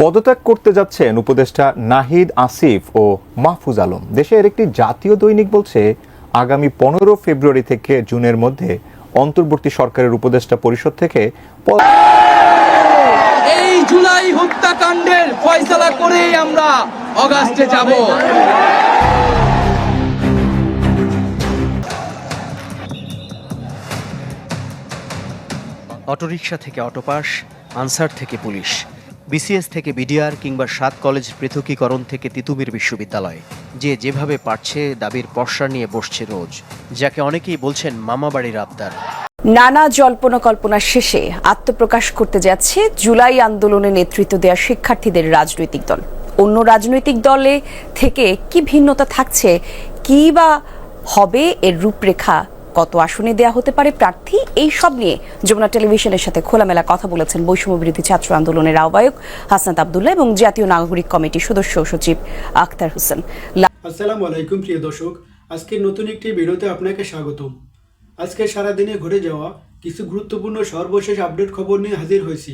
পদত্যাগ করতে যাচ্ছেন উপদেষ্টা নাহিদ আসিফ ও মাহফুজ আলম। দেশের একটি জাতীয় দৈনিক বলছে আগামী পনেরো ফেব্রুয়ারি থেকে জুনের মধ্যে অন্তর্বর্তী সরকারের উপদেষ্টা পরিষদ থেকে এই জুলাই হত্যাকাণ্ডের ফয়সালা করেই আমরা অগাস্টে যাব। অটোরিকশা থেকে অটোপাস আনসার থেকে পুলিশ। বিসিএস থেকে বিডিআর কিংবা সাত কলেজ পৃথকীকরণ থেকে তিতুমির বিশ্ববিদ্যালয়। যে যেভাবে পারছে, দাবির পর্ষা নিয়ে বসছে রোজ। যাকে অনেকেই বলছেন মামাবাড়ির আবদার। নানা জল্পনা কল্পনা শেষে আত্মপ্রকাশ করতে যাচ্ছে জুলাই আন্দোলনে নেতৃত্ব দেওয়া শিক্ষার্থীদের রাজনৈতিক দল। অন্য রাজনৈতিক দলে থেকে কি ভিন্নতা থাকছে, কি বা হবে এর রূপরেখা কত আসনে দেয়া হতে পারে প্রার্থী? এই সব নিয়ে যমুনা টেলিভিশনের সাথে খোলামেলা কথা বলেছেন বৈষম্য বিরোধী ছাত্র আন্দোলনের আহ্বায়ক হাসনাত আবদুল্লাহ এবং জাতীয় নাগরিক কমিটির সদস্য সচিব আখতার হোসেন। আসসালামু আলাইকুম, প্রিয় দর্শক। আজকের নতুন একটি ভিডিওতে আপনাকে স্বাগতম। আজকে সারাদিনে ঘটে যাওয়া কিছু গুরুত্বপূর্ণ সর্বশেষ আপডেট খবর নিয়ে হাজির হয়েছি,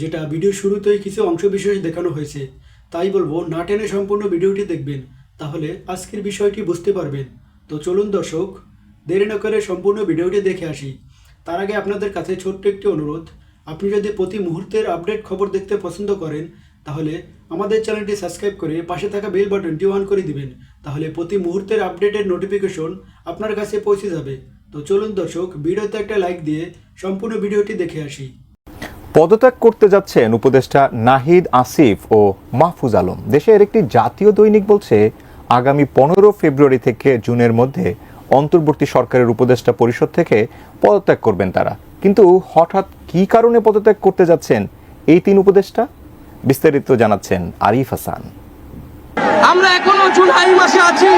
যেটা ভিডিও শুরুতেই কিছু অংশ বিশেষ দেখানো হয়েছে। তাই বলব, না টেনে সম্পূর্ণ ভিডিওটি দেখবেন, তাহলে আজকের বিষয়টি বুঝতে পারবেন। তো চলুন দর্শক দেরি না করে সম্পূর্ণ ভিডিওটি দেখে আসি। তার আগে আপনাদের কাছে ছোট্ট একটি অনুরোধ। আপনি যদি প্রতি মুহূর্তের আপডেট খবর দেখতে পছন্দ করেন, তাহলে আমাদের চ্যানেলটি সাবস্ক্রাইব করে পাশে থাকা বেল বাটনটি অন করে দিবেন। তাহলে প্রতি মুহূর্তের আপডেটের নোটিফিকেশন আপনার কাছে পৌঁছে যাবে। তো চলুন দর্শক, ভিডিওতে একটা লাইক দিয়ে সম্পূর্ণ ভিডিওটি দেখে আসি। পদত্যাগ করতে যাচ্ছেন উপদেষ্টা নাহিদ আসিফ ও মাহফুজ আলম। দেশের একটি জাতীয় দৈনিক বলছে, আগামী পনেরো ফেব্রুয়ারি থেকে জুনের মধ্যে অন্তর্বর্তী সরকারের উপদেষ্টা পরিষদ থেকে পদত্যাগ করবেন তারা। কিন্তু হঠাৎ কি কারণে পদত্যাগ করতে যাচ্ছেন এই তিন উপদেষ্টা? বিস্তারিত জানাচ্ছেন আরিফ হাসান। আমরা এখনও জুলাই মাসে আছি।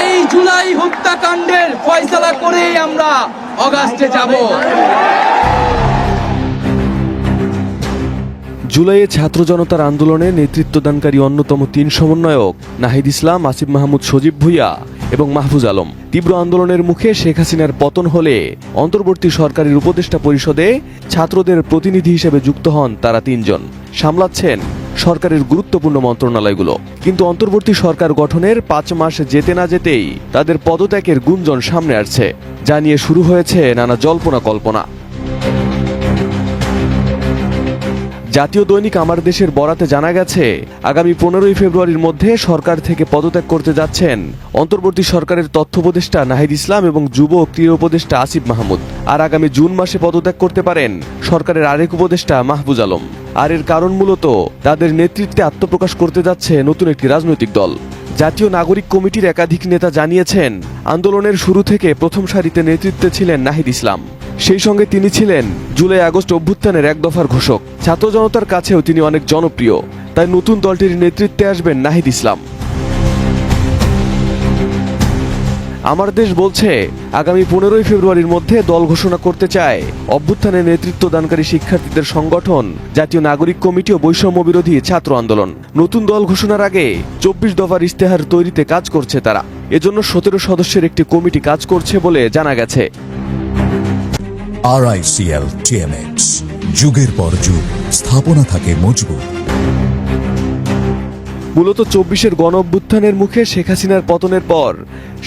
এই জুলাই হত্যাকাণ্ডের ফয়সালা করেই আমরা অগাস্টে যাব। জুলাইয়ে ছাত্র জনতার আন্দোলনে নেতৃত্বদানকারী অন্যতম তিন সমন্বয়ক নাহিদ ইসলাম, আসিফ মাহমুদ, সজীব ভুইয়া এবং মাহফুজ আলম। তীব্র আন্দোলনের মুখে শেখ হাসিনার পতন হলে অন্তর্বর্তী সরকারের উপদেষ্টা পরিষদে ছাত্রদের প্রতিনিধি হিসেবে যুক্ত হন তারা তিনজন। সামলাচ্ছেন সরকারের গুরুত্বপূর্ণ মন্ত্রণালয়গুলো। কিন্তু অন্তর্বর্তী সরকার গঠনের পাঁচ মাস যেতে না যেতেই তাদের পদত্যাগের গুঞ্জন সামনে আসছে। যা নিয়ে শুরু হয়েছে নানা জল্পনা কল্পনা। জাতীয় দৈনিক আমার দেশের বরাতে জানা গেছে, আগামী পনেরোই ফেব্রুয়ারির মধ্যে সরকার থেকে পদত্যাগ করতে যাচ্ছেন অন্তর্বর্তী সরকারের তথ্য উপদেষ্টা নাহিদ ইসলাম এবং যুব ও ক্রীড়া উপদেষ্টা আসিফ মাহমুদ। আর আগামী জুন মাসে পদত্যাগ করতে পারেন সরকারের আরেক উপদেষ্টা মাহবুজ আলম। আর এর কারণ মূলত তাদের নেতৃত্বে আত্মপ্রকাশ করতে যাচ্ছে নতুন একটি রাজনৈতিক দল। জাতীয় নাগরিক কমিটির একাধিক নেতা জানিয়েছেন, আন্দোলনের শুরু থেকে প্রথম সারিতে নেতৃত্বে ছিলেন নাহিদ ইসলাম। সেই সঙ্গে তিনি ছিলেন জুলাই আগস্ট অভ্যুত্থানের এক দফার ঘোষক। ছাত্র জনতার কাছেও তিনি অনেক জনপ্রিয়। তাই নতুন দলটির নেতৃত্বে আসবেন নাহিদ ইসলাম। আমার দেশ বলছে, আগামী পনেরোই ফেব্রুয়ারির মধ্যে দল ঘোষণা করতে চায়। অভ্যুত্থানে নেতৃত্ব দানকারী শিক্ষার্থীদের সংগঠন, জাতীয় নাগরিক কমিটি ও বৈষম্য বিরোধী ছাত্র আন্দোলন। নতুন দল ঘোষণার আগে চব্বিশ দফার ইস্তেহার তৈরিতে কাজ করছে তারা। এজন্য সতেরো সদস্যের একটি কমিটি কাজ করছে বলে জানা গেছে। আরআইসিএল টিএমএক্স যুগের পর যুগ, স্থাপনা থাকে মজবুত। মূলত চব্বিশের গণ অভ্যুত্থানের মুখে শেখ হাসিনার পতনের পর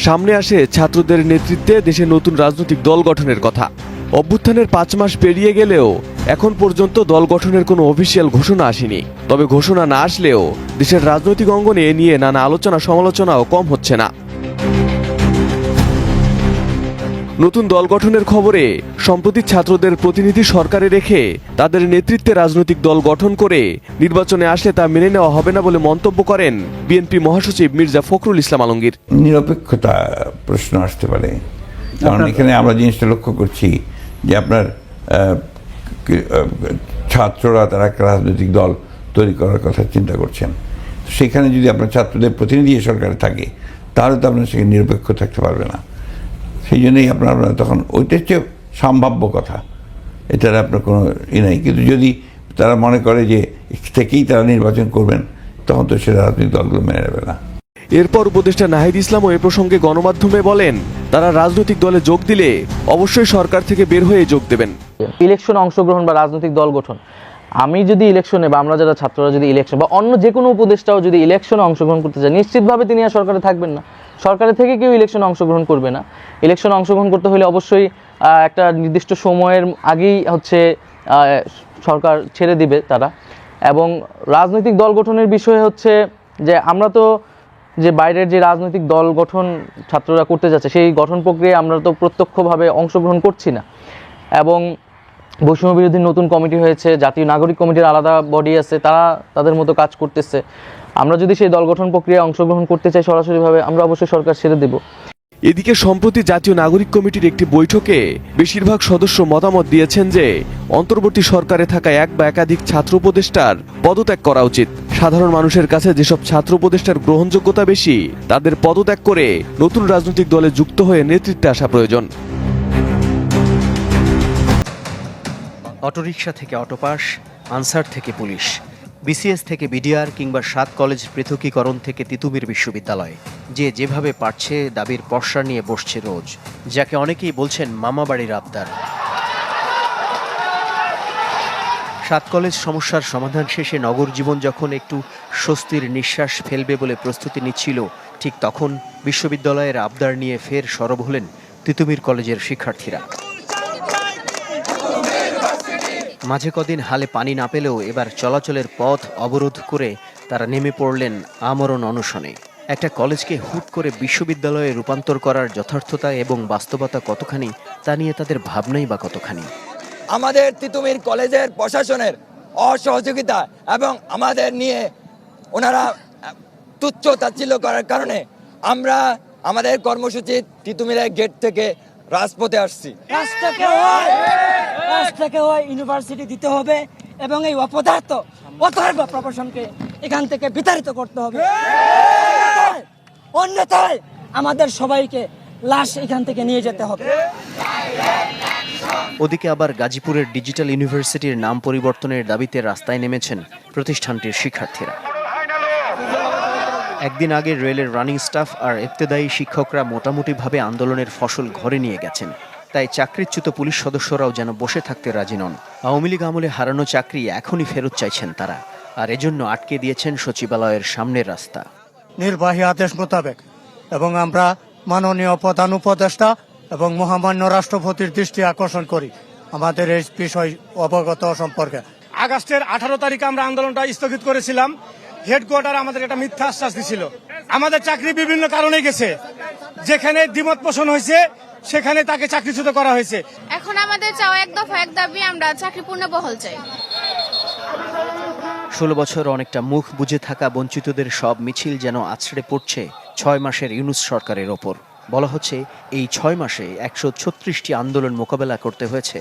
সামনে আসে ছাত্রদের নেতৃত্বে দেশে নতুন রাজনৈতিক দল গঠনের কথা। অভ্যুত্থানের পাঁচ মাস পেরিয়ে গেলেও এখন পর্যন্ত দল গঠনের কোনো অফিসিয়াল ঘোষণা আসেনি। তবে ঘোষণা না আসলেও দেশের রাজনৈতিক অঙ্গনে এ নিয়ে নানা আলোচনা সমালোচনাও কম হচ্ছে না। নতুন দল গঠনের খবরে সম্প্রতি ছাত্রদের প্রতিনিধি সরকারে রেখে তাদের নেতৃত্বে রাজনৈতিক দল গঠন করে নির্বাচনে আসলে তা মেনে নেওয়া হবে না বলে মন্তব্য করেন বিএনপি মহাসচিব মির্জা ফখরুল ইসলাম আলমগীর। নিরপেক্ষতা প্রশ্ন আসতে পারে। কারণ এখানে আমরা জিনিসটা লক্ষ্য করছি যে আপনার ছাত্ররা তারা একটা রাজনৈতিক দল তৈরি করার কথা চিন্তা করছেন। সেখানে যদি আপনার ছাত্রদের প্রতিনিধি সরকারে থাকে তাহলে তো আপনার সেখানে নিরপেক্ষ থাকতে পারবে না। সেই জন্যই আপনার তখন ওইটা হচ্ছে সম্ভাব্য কথা। এটার আপনার কোনো ই নাই। কিন্তু যদি তারা মনে করে যে থেকেই তারা নির্বাচন করবেন তখন তো সেটা রাজনৈতিক দলগুলো মেনে নেবে না। এরপর উপদেষ্টা নাহিদ ইসলামও এ প্রসঙ্গে গণমাধ্যমে বলেন তারা রাজনৈতিক দলে যোগ দিলে অবশ্যই সরকার থেকে বের হয়ে যোগ দেবেন। ইলেকশনে অংশগ্রহণ বা রাজনৈতিক দল গঠন আমি যদি ইলেকশনে বা আমরা যারা ছাত্ররা যদি ইলেকশন বা অন্য যে কোনো উপদেষ্টাও যদি ইলেকশনে অংশগ্রহণ করতে চায়, নিশ্চিতভাবে তিনি আর সরকারে থাকবেন না। সরকারে থেকে কেউ ইলেকশনে অংশগ্রহণ করবে না। ইলেকশনে অংশগ্রহণ করতে হলে অবশ্যই একটা নির্দিষ্ট সময়ের আগেই হচ্ছে সরকার ছেড়ে দিবে তারা। এবং রাজনৈতিক দল গঠনের বিষয়ে হচ্ছে যে আমরা তো যে বাইরের যে রাজনৈতিক দল গঠন ছাত্ররা করতে যাচ্ছে, সেই গঠন প্রক্রিয়ায় আমরা তো প্রত্যক্ষভাবে অংশগ্রহণ করছি না। এবং বৈষম্য বিরোধী নতুন কমিটি হয়েছে, জাতীয় নাগরিক কমিটির আলাদা বডি আছে, তারা তাদের মতো কাজ করতেছে। আমরা যদি সেই দল গঠন প্রক্রিয়ায় অংশগ্রহণ করতে চাই সরাসরিভাবে, আমরা অবশ্যই সরকার ছেড়ে দেব। এদিকে সম্প্রতি জাতীয় নাগরিক কমিটির একটি বৈঠকে বেশিরভাগ সদস্য মতামত দিয়েছেন যে, অন্তর্বর্তী সরকারে থাকা এক বা একাধিক ছাত্র উপদেষ্টার পদত্যাগ করা উচিত। সাধারণ মানুষের কাছে যেসব ছাত্র উপদেষ্টার গ্রহণযোগ্যতা বেশি, তাদের পদত্যাগ করে নতুন রাজনৈতিক দলে যুক্ত হয়ে নেতৃত্বে আসা প্রয়োজন। অটোরিকশা থেকে অটোপাস, আনসার থেকে পুলিশ, বিসিএস থেকে বিডিআর কিংবা সাত কলেজ পৃথকীকরণ থেকে তিতুমির বিশ্ববিদ্যালয়। যে যেভাবে পারছে দাবির পর্ষা নিয়ে বসছে রোজ, যাকে অনেকেই বলছেন মামাবাড়ির আবদার। সাত কলেজ সমস্যার সমাধান শেষে নগর জীবন যখন একটু স্বস্তির নিঃশ্বাস ফেলবে বলে প্রস্তুতি নিচ্ছিল, ঠিক তখন বিশ্ববিদ্যালয়ের আবদার নিয়ে ফের সরব হলেন তিতুমির কলেজের শিক্ষার্থীরা। মাঝে কদিন হালে পানি না পেলেও এবার চলাচলের পথ অবরোধ করে তারা নেমে পড়লেন আমরণ অনশনে। একটা কলেজকে হুট করে বিশ্ববিদ্যালয়ে রূপান্তর করার যথার্থতা এবং বাস্তবতা কতখানি তা নিয়ে তাদের ভাবনাই বা কতখানি? আমাদের তিতুমির কলেজের প্রশাসনের অসহযোগিতা এবং আমাদের নিয়ে ওনারা তুচ্ছ তাচ্ছিল্য করার কারণে আমরা আমাদের কর্মসূচি তিতুমিরের গেট থেকে রাজপথে আসছি। হয় রাষ্ট্রকে হয় ইউনিভার্সিটি দিতে হবে এবং এই অপদার্থ, অথর্ব প্রফেশনকে এখান থেকে বিতাড়িত করতে হবে। অন্যথায়- আমাদের সবাইকে লাশ এখান থেকে নিয়ে যেতে হবে। ওদিকে আবার গাজীপুরের ডিজিটাল ইউনিভার্সিটির নাম পরিবর্তনের দাবিতে রাস্তায় নেমেছেন প্রতিষ্ঠানটির শিক্ষার্থীরা। একদিন আগে রেলের রানিং স্টাফ আর ইবতেদায়ী শিক্ষকরা মোটামুটিভাবে আন্দোলনের ফসল ঘরে নিয়ে গেছেন। তাই চাকরিচ্যুত পুলিশ সদস্যরাও যেন বসে থাকতে রাজি নন। আওয়ামী লীগ আমলে হারানো চাকরি এখনই ফেরত চাইছেন তারা, আর এজন্য আটকে দিয়েছেন সচিবালয়ের সামনের রাস্তা। নির্বাহী আদেশ মোতাবেক, এবং আমরা মাননীয় প্রধান উপদেষ্টা এবং মহামান্য রাষ্ট্রপতির দৃষ্টি আকর্ষণ করি আমাদের এই বিষয় অবগত সম্পর্কে। আগস্টের আঠারো তারিখে আমরা আন্দোলনটা স্থগিত করেছিলাম। হেডকোয়ার্টার আমাদের একটা মিথ্যা আশ্বাস দিছিল। আমাদের চাকরি বিভিন্ন কারণে গেছে। যেখানে দ্বিমত পোষণ হয়েছে সেখানে তাকে চাকরিচ্যুত করা হয়েছে। এখন আমাদের চাওয়া এক দফা এক দাবি আমরা চাকরি পূর্ণ বহল চাই। ষোলো বছর অনেকটা মুখ বুঝে থাকা বঞ্চিতদের সব মিছিল যেন আছড়ে পড়ছে ছয় মাসের ইউনুস সরকারের ওপর। বলা হচ্ছে এই ছয় মাসে একশো ছত্রিশটি আন্দোলন মোকাবেলা করতে হয়েছে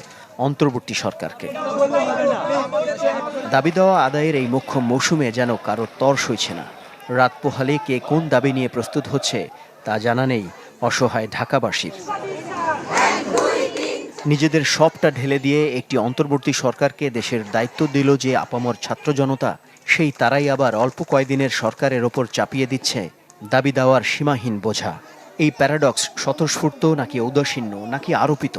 অন্তর্বর্তী সরকারকে। দাবি দেওয়া আদায়ের এই মুখ্য মৌসুমে যেন কারোর তর সইছে না। রাত পোহালে কে কোন দাবি নিয়ে প্রস্তুত হচ্ছে তা জানা নেই অসহায় ঢাকাবাসীর। নিজেদের সবটা ঢেলে দিয়ে একটি অন্তর্বর্তী সরকারকে দেশের দায়িত্ব দিল যে আপামর ছাত্র জনতা, সেই তারাই আবার অল্প কয়েকদিনের সরকারের ওপর চাপিয়ে দিচ্ছে দাবি দেওয়ার সীমাহীন বোঝা। এই প্যারাডক্স স্বতঃস্ফূর্ত নাকি ঔদাসীন্য, নাকি আরোপিত?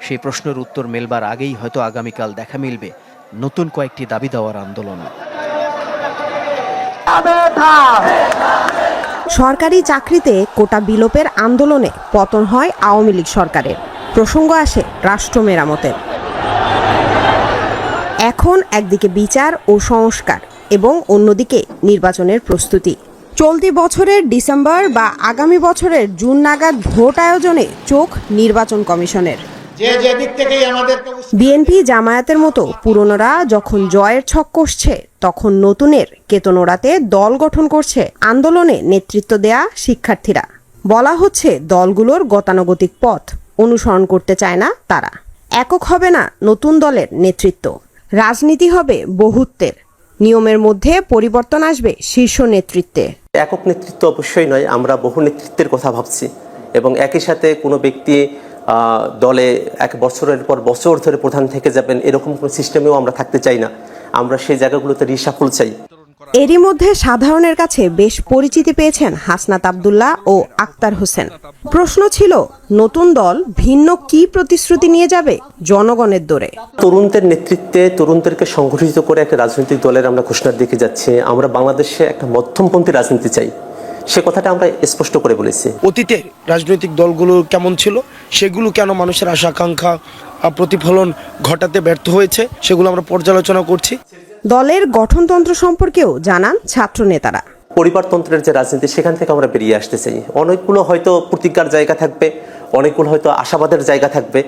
সেই প্রশ্নের উত্তর মেলবার আগেই হয়তো আগামীকাল দেখা মিলবে নতুন কয়েকটি দাবি দেওয়ার আন্দোলন। সরকারি চাকরিতে কোটা বিলোপের আন্দোলনে পতন হয় আওয়ামী লীগ সরকারের। প্রসঙ্গ আসে রাষ্ট্র মেরামতের এখন একদিকে বিচার ও সংস্কার এবং অন্যদিকে নির্বাচনের প্রস্তুতি। চলতি বছরের ডিসেম্বর বা আগামী বছরের জুন নাগাদ ভোট আয়োজনে চোখ নির্বাচন কমিশনের। বিএনপি জামায়াতের মতো পুরনোরা যখন জয়ের ছক কষছে তখন নতুনের কেতনোড়াতে দল গঠন করছে আন্দোলনে নেতৃত্ব দেয়া শিক্ষার্থীরা। বলা হচ্ছে দলগুলোর গতানুগতিক পথ অনুসরণ করতে চায় না তারা। একক হবে না নতুন দলের নেতৃত্ব। রাজনীতি হবে বহুত্বের। নিয়মের মধ্যে পরিবর্তন আসবে শীর্ষ নেতৃত্বে। একক নেতৃত্ব অবশ্যই নয় আমরা বহু নেতৃত্বের কথা ভাবছি এবং একই সাথে কোনো ব্যক্তি দলে এক বছরের পর বছর ধরে প্রধান থেকে যাবেন এরকম কোনো সিস্টেমেও আমরা থাকতে চাই না। আমরা সেই জায়গাগুলোতে রিসাফল চাই। এরই মধ্যে সাধারণের কাছে বেশ পরিচিতি পেয়েছেন হাসনাত আবদুল্লাহ ও আক্তার হোসেন। প্রশ্ন ছিল নতুন দল ভিন্ন কি প্রতিশ্রুতি নিয়ে যাবে জনগণের দরে? তরুণদের নেতৃত্বে তরুণদেরকে সংগঠিত করে একটা রাজনৈতিক দলের আমরা ঘোষণার দিকে যাচ্ছি। আমরা বাংলাদেশে একটা মধ্যমপন্থী রাজনীতি চাই। সে কথাটা আমরা স্পষ্ট করে বলেছি। অতীতে রাজনৈতিক দলগুলো কেমন ছিল? সেগুলো কেন মানুষের আশা আকাঙ্ক্ষা প্রতিফলন ঘটাতে ব্যর্থ হয়েছে? সেগুলো আমরা পর্যালোচনা করছি। দলের গঠনতন্ত্র সম্পর্কেও জানান ছাত্র নেতারা পরিবারতন্ত্রের যে রাজনীতি সেখান থেকে আমরা বেরিয়ে আসতে চাই। অনেকগুলো হয়তো প্রতিজ্ঞার জায়গা থাকবে অনেকগুলো হয়তো আশাবাদের জায়গা থাকবে।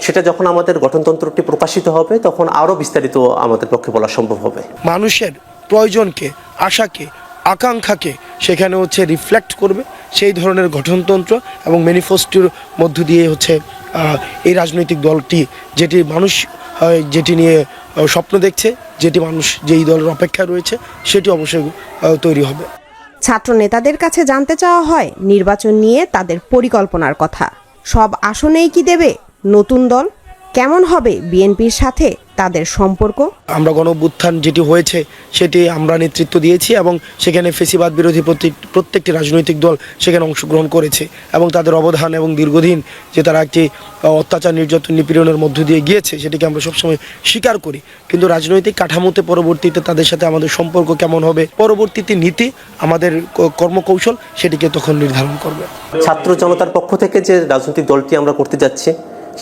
সেটা যখন আমাদের গঠনতন্ত্রটি প্রকাশিত হবে তখন আরও বিস্তারিত আমাদের পক্ষে বলা সম্ভব হবে। মানুষের প্রয়োজনকে আশাকে আকাঙ্ক্ষাকে সেখানে হচ্ছে রিফ্লেক্ট করবে। সেই ধরনের গঠনতন্ত্র এবং ম্যানিফেস্টোর মধ্য দিয়ে হচ্ছে এই রাজনৈতিক দলটি যেটি মানুষ যেটি নিয়ে স্বপ্ন দেখছে, যেটি মানুষ, যেই দলের অপেক্ষায় রয়েছে, সেটি অবশ্যই তৈরি হবে। ছাত্র নেতাদের কাছে জানতে চাওয়া হয়, নির্বাচন নিয়ে তাদের পরিকল্পনার কথা। সব আসনেই কি দেবে নতুন দল? কেমন হবে বিএনপির সাথে তাদের সম্পর্ক? আমরা গণঅভ্যুত্থান যেটি হয়েছে সেটি আমরা নেতৃত্ব দিয়েছি এবং সেখানে ফেসিবাদ বিরোধী প্রত্যেক- প্রত্যেকটি রাজনৈতিক দল সেখানে অংশগ্রহণ করেছে এবং তাদের অবদান এবং দীর্ঘদিন যে তারা একটি অত্যাচার নির্যাতন নিপীড়নের মধ্য দিয়ে গিয়েছে সেটিকে আমরা সবসময় স্বীকার করি। কিন্তু রাজনৈতিক কাঠামোতে পরবর্তীতে তাদের সাথে আমাদের সম্পর্ক কেমন হবে পরবর্তীতে নীতি আমাদের কর্মকৌশল সেটিকে তখন নির্ধারণ করবে। ছাত্র জনতার পক্ষ থেকে যে রাজনৈতিক দলটি আমরা করতে যাচ্ছি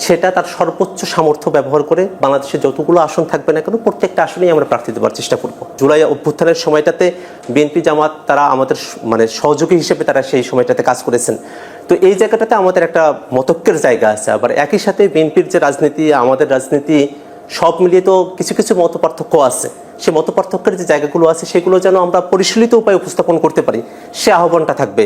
সেটা তার সর্বোচ্চ সামর্থ্য ব্যবহার করে বাংলাদেশে যতগুলো আসন থাকবে না কেন, প্রত্যেকটা আসনেই আমরা প্রার্থী দেওয়ার চেষ্টা করব। জুলাই অভ্যুত্থানের সময়টাতে বিএনপি জামাত তারা আমাদের মানে সহযোগী হিসেবে তারা সেই সময়টাতে কাজ করেছেন। তো এই জায়গাটাতে আমাদের একটা মতক্যের জায়গা আছে। আবার একই সাথে বিএনপির যে রাজনীতি, আমাদের রাজনীতি, সব মিলিয়ে তো কিছু কিছু মত পার্থক্য আছে। সে মত পার্থক্যের যে জায়গাগুলো আছে, সেগুলো যেন আমরা পরিশীলিত উপায়ে উপস্থাপন করতে পারি, সে আহ্বানটা থাকবে।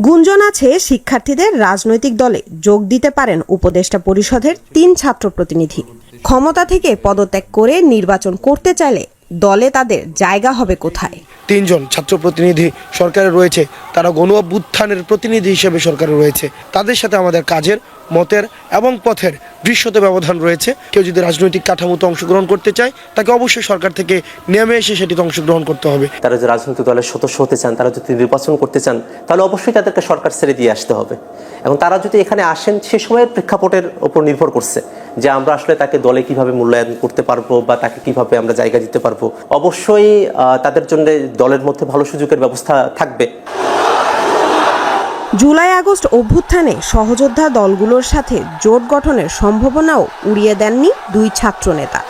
গুঞ্জন আছে শিক্ষার্থীদের রাজনৈতিক দলে যোগ দিতে পারেন উপদেষ্টা পরিষদের তিন ছাত্র প্রতিনিধি। ক্ষমতা থেকে পদত্যাগ করে নির্বাচন করতে চাইলে দলে তাদের জায়গা হবে কোথায়? তিনজন ছাত্র প্রতিনিধি সরকারে রয়েছে। তারা গণ প্রতিনিধি হিসেবে সরকারে রয়েছে। তাদের সাথে আমাদের কাজের মতের এবং পথের দৃশ্যতে ব্যবধান রয়েছে। কেউ যদি রাজনৈতিক কাঠামোতে অংশগ্রহণ করতে চায়, তাকে অবশ্যই সরকার থেকে নেমে এসে সেটিতে অংশগ্রহণ করতে হবে। তারা যে রাজনৈতিক দলের সদস্য হতে চান, তারা যদি নির্বাচন করতে চান, তাহলে অবশ্যই তাদেরকে সরকার ছেড়ে দিয়ে আসতে হবে। এবং তারা যদি এখানে আসেন, সে সময়ের প্রেক্ষাপটের উপর নির্ভর করছে যে আমরা আসলে তাকে দলে কীভাবে মূল্যায়ন করতে পারব বা তাকে কীভাবে আমরা জায়গা দিতে পারব। অবশ্যই তাদের জন্য দলের মধ্যে ভালো সুযোগের ব্যবস্থা থাকবে। জুলাই আগস্ট অভ্যুত্থানে সহযোদ্ধা দলগুলোর সাথে জোট গঠনের সম্ভাবনাও উড়িয়ে দেননি দুই ছাত্র নেতা